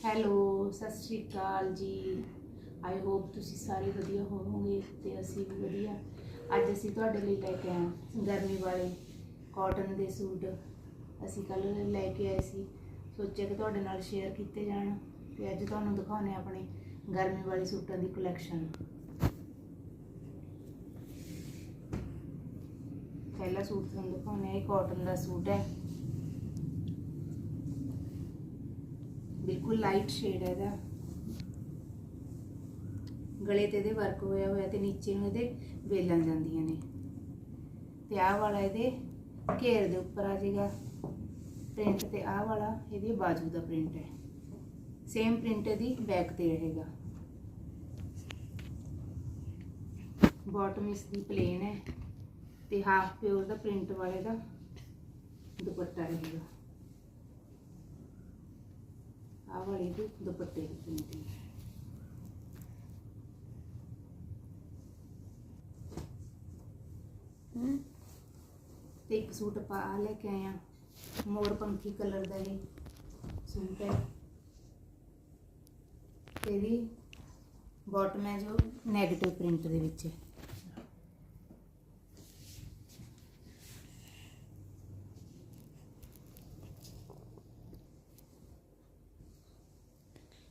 Hello, ਸਤਿ ਸ਼੍ਰੀ ਅਕਾਲ ਜੀ। I hope ਤੁਸੀਂ ਸਾਰੇ ਵਧੀਆ ਹੋਵੋਗੇ ਤੇ ਅਸੀਂ ਵੀ ਵਧੀਆ। ਅੱਜ ਅਸੀਂ ਤੁਹਾਡੇ ਲਈ ਲੈ ਕੇ ਆਏ ਹਾਂ ਗਰਮੀ ਵਾਲੇ ਕਾਟਨ ਦੇ ਸੂਟ। ਅਸੀਂ ਕੱਲ ਲੈ ਕੇ ਆਏ ਸੀ। ਸੋਚਿਆ ਕਿ ਤੁਹਾਡੇ ਨਾਲ ਸ਼ੇਅਰ ਕੀਤੇ ਜਾਣ ਤੇ ਅੱਜ ਤੁਹਾਨੂੰ ਦਿਖਾਉਣੇ ਆਪਣੇ ਗਰਮੀ ਵਾਲੇ ਸੂਟਾਂ ਦੀ ਕਲੈਕਸ਼ਨ ਪਹਿਲਾ ਸੂਟ ਤੁਹਾਨੂੰ ਦਿਖਾਉਣੇ ਆ ਇਹ ਕਾਟਨ ਦਾ ਸੂਟ ਹੈ। ਬਿਲਕੁਲ ਲਾਈਟ ਸ਼ੇਡ ਹੈ ਇਹਦਾ। ਗਲੇ ਤੇ ਇਹਦੇ ਵਰਕ ਹੋਇਆ ਹੋਇਆ ਤੇ ਨੀਚੇ ਨੂੰ ਇਹਦੇ ਵੇਲਾਂ ਜਾਂਦੀਆਂ ਨੇ। ਤੇ ਆਹ ਵਾਲਾ ਇਹਦੇ ਘੇਰ ਦੇ ਉੱਪਰ ਆ ਜਾਏਗਾ ਪ੍ਰਿੰਟ ਤੇ ਆਹ ਵਾਲਾ ਇਹਦੀ ਬਾਜੂ ਦਾ ਪ੍ਰਿੰਟ ਹੈ। ਸੇਮ ਪ੍ਰਿੰਟ ਇਹਦੀ ਬੈਕ ਤੇ ਰਹੇਗਾ। ਬਾਟਮ ਇਸ ਦੀ ਪਲੇਨ ਹੈ। ਤੇ ਹਾਫ ਪਿਓਰ ਦਾ ਪ੍ਰਿੰਟ ਵਾਲੇ ਦਾ ਦੁਪੱਟਾ ਰਹੇਗਾ। ਆਹ ਵਾਲੀ ਦੀ ਦੁਪੱਟੇ ਦੀ ਪ੍ਰਿੰਟਿੰਗ ਤੇ ਇੱਕ ਸੂਟ ਆਪਾਂ ਆ ਲੈ ਕੇ ਆਏ ਆ ਮੋਰ ਪੰਖੀ ਕਲਰ ਦਾ ਇਹ ਸੂਟ ਹੈ। ਤੇ ਇਹਦੀ ਬਾਟਮ ਹੈ ਜੋ 네ਗੇਟਿਵ ਪ੍ਰਿੰਟ ਦੇ ਵਿੱਚ ਹੈ।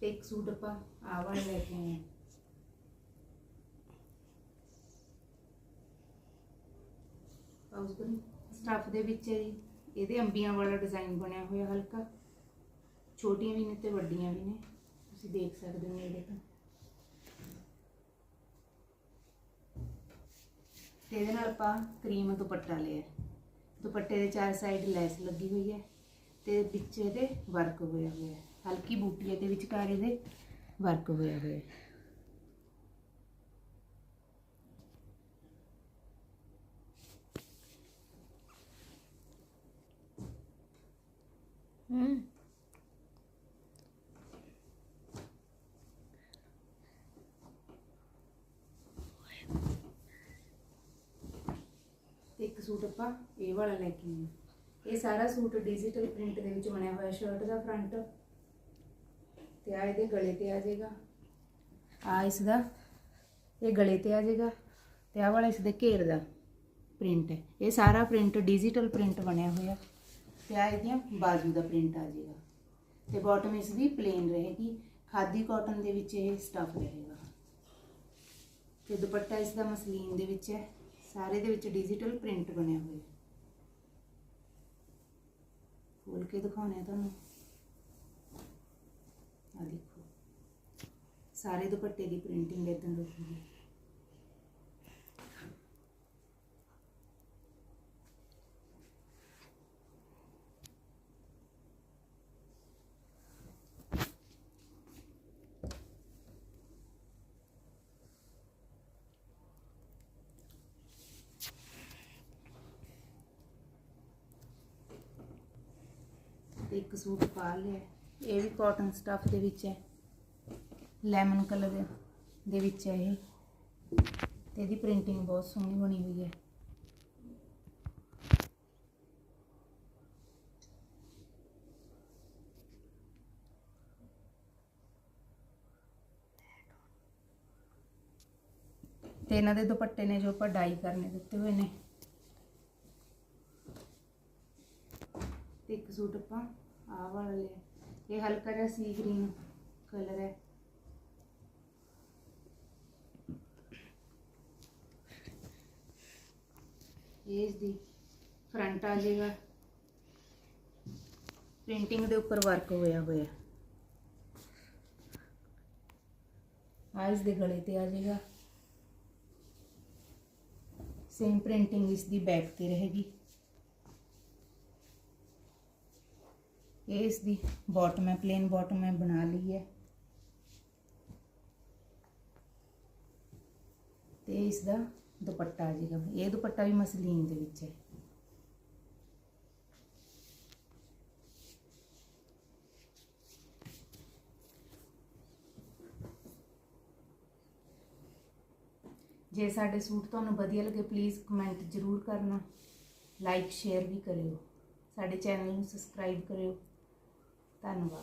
ਤੇ ਇੱਕ ਸੂਟ ਆਪਾਂ ਆ ਵਾਲਾ ਲੈ ਕੇ ਆਏ ਹਾਂ। ਪਾਉਸ ਕਰੀ ਸਟਫ ਦੇ ਵਿੱਚ ਹੈ ਜੀ। ਇਹਦੇ ਅੰਬੀਆਂ ਵਾਲਾ ਡਿਜ਼ਾਈਨ ਬਣਿਆ ਹੋਇਆ ਹਲਕਾ। ਛੋਟੀਆਂ ਵੀ ਨੇ ਤੇ ਵੱਡੀਆਂ ਵੀ ਨੇ। ਤੁਸੀਂ ਦੇਖ ਸਕਦੇ ਹੋ ਇਹਦੇ ਤੋਂ। ਤੇ ਇਹਦੇ ਨਾਲ ਆਪਾਂ ਕਰੀਮ ਦੁਪੱਟਾ ਲਿਆ। ਦੁਪੱਟੇ ਦੇ ਚਾਰ ਸਾਈਡ ਲੈਸ ਲੱਗੀ ਹੋਈ ਹੈ ਤੇ ਵਿੱਚ ਇਹਦੇ ਵਰਕ ਹੋਇਆ ਹੋਇਆ ਹੈ। ਹਲਕੀ ਬੂਟੀ ਇਹਦੇ ਵਿਚਕਾਰ ਇਹਦੇ ਵਰਕ ਹੋਇਆ ਹੋਇਆ ਹੈ ਹੂੰ ਤੇ ਇੱਕ ਸੂਟ ਆਪਾਂ ਇਹ ਵਾਲਾ ਲੈ ਕੇ ਆਏ ਹਾਂ। ਇਹ ਸਾਰਾ ਸੂਟ ਡਿਜੀਟਲ ਪ੍ਰਿੰਟ ਦੇ ਵਿੱਚ ਬਣਿਆ ਹੋਇਆ ਸ਼ਰਟ ਦਾ ਫਰੰਟ ਤੇ ਆ ਇਹਦੇ ਗਲੇ ਤੇ ਆ ਜਾਏਗਾ। ਆ ਇਸ ਦਾ, ਇਹ ਗਲੇ ਤੇ ਆ ਜਾਏਗਾ ਤੇ ਆ ਵਾਲਾ ਇਸ ਦੇ ਘੇਰ ਦਾ ਪ੍ਰਿੰਟ ਹੈ। ਇਹ ਸਾਰਾ ਪ੍ਰਿੰਟ ਡਿਜੀਟਲ ਪ੍ਰਿੰਟ ਬਣਿਆ ਹੋਇਆ। ਤੇ ਆ ਇਹਦੀਆਂ ਬਾਜੂ ਦਾ ਪ੍ਰਿੰਟ ਆ ਜਾਏਗਾ। ਤੇ ਬਾਟਮ ਇਸ ਦੀ ਪਲੇਨ ਰਹੇਗੀ। ਖਾਦੀ ਕਾਟਨ ਦੇ ਵਿੱਚ ਇਹ ਸਟਫ ਰਹੇਗਾ। ਤੇ ਦੁਪੱਟਾ ਇਸ ਦਾ ਮਸਲੀਨ ਦੇ ਵਿੱਚ ਹੈ। ਸਾਰੇ ਦੇ ਵਿੱਚ ਡਿਜੀਟਲ ਪ੍ਰਿੰਟ ਬਣਿਆ ਹੋਇਆ। ਖੋਲ ਕੇ ਦਿਖਾਉਣੇ ਆ ਤੁਹਾਨੂੰ। ਆ ਦੇਖੋ। ਸਾਰੇ ਦੁਪੱਟੇ ਦੀ ਪ੍ਰਿੰਟਿੰਗ ਇਦਾਂ ਰਹੂਗੀ ਤੇ ਇੱਕ ਸੂਟ ਪਾ ਲਿਆ। ਇਹ ਵੀ ਕਾਟਨ ਸਟਫ ਦੇ ਵਿੱਚ ਹੈ। ਲੈਮਨ ਕਲਰ ਦੇ ਵਿੱਚ ਹੈ ਇਹ। ਤੇ ਇਹਦੀ ਪ੍ਰਿੰਟਿੰਗ ਬਹੁਤ ਸੋਹਣੀ ਬਣੀ ਹੋਈ ਹੈ। ਤੇ ਇਹਨਾਂ ਦੇ ਦੁਪੱਟੇ ਨੇ ਜੋ ਆਪਾਂ ਡਾਈ ਕਰਨੇ ਦਿੱਤੇ ਹੋਏ ਨੇ। ਤੇ ਇੱਕ ਸੂਟ ਆਪਾਂ ਆਹ ਵਾਲਾ ਲਿਆ। ਇਹ ਹਲਕਾ ਜਿਹਾ ਸੀ ਗ੍ਰੀਨ ਕਲਰ ਹੈ। ਇਹ ਇਸ ਦੀ ਫਰੰਟ ਆ ਜਾਏਗਾ। ਪ੍ਰਿੰਟਿੰਗ ਦੇ ਉੱਪਰ ਵਰਕ ਹੋਇਆ ਹੋਇਆ। ਆ ਇਸ ਦੇ ਗਲੇ ਤੇ ਆ ਜਾਏਗਾ। ਸੇਮ ਪ੍ਰਿੰਟਿੰਗ ਇਸ ਦੀ ਬੈਕ ਤੇ ਰਹੇਗੀ। ਇਹ ਇਸ ਦੀ ਬਾਟਮ ਹੈ ਪਲੇਨ ਬਾਟਮ ਮੈਂ ਬਣਾ ਲਈ ਹੈ। ਤੇ ਇਸ ਦਾ ਦੁਪੱਟਾ ਆ ਜਾਏਗਾ ਇਹ ਦੁਪੱਟਾ ਵੀ ਮਸਲੀਨ ਦੇ ਵਿੱਚ ਹੈ। ਜੇ ਸਾਡੇ ਸੂਟ ਤੁਹਾਨੂੰ ਵਧੀਆ ਲੱਗੇ ਪਲੀਜ਼ ਕਮੈਂਟ ਜ਼ਰੂਰ ਕਰਨਾ। ਲਾਈਕ ਸ਼ੇਅਰ ਵੀ ਕਰਿਓ। ਸਾਡੇ ਚੈਨਲ ਨੂੰ ਸਬਸਕ੍ਰਾਈਬ ਕਰਿਓ। 淡了吧。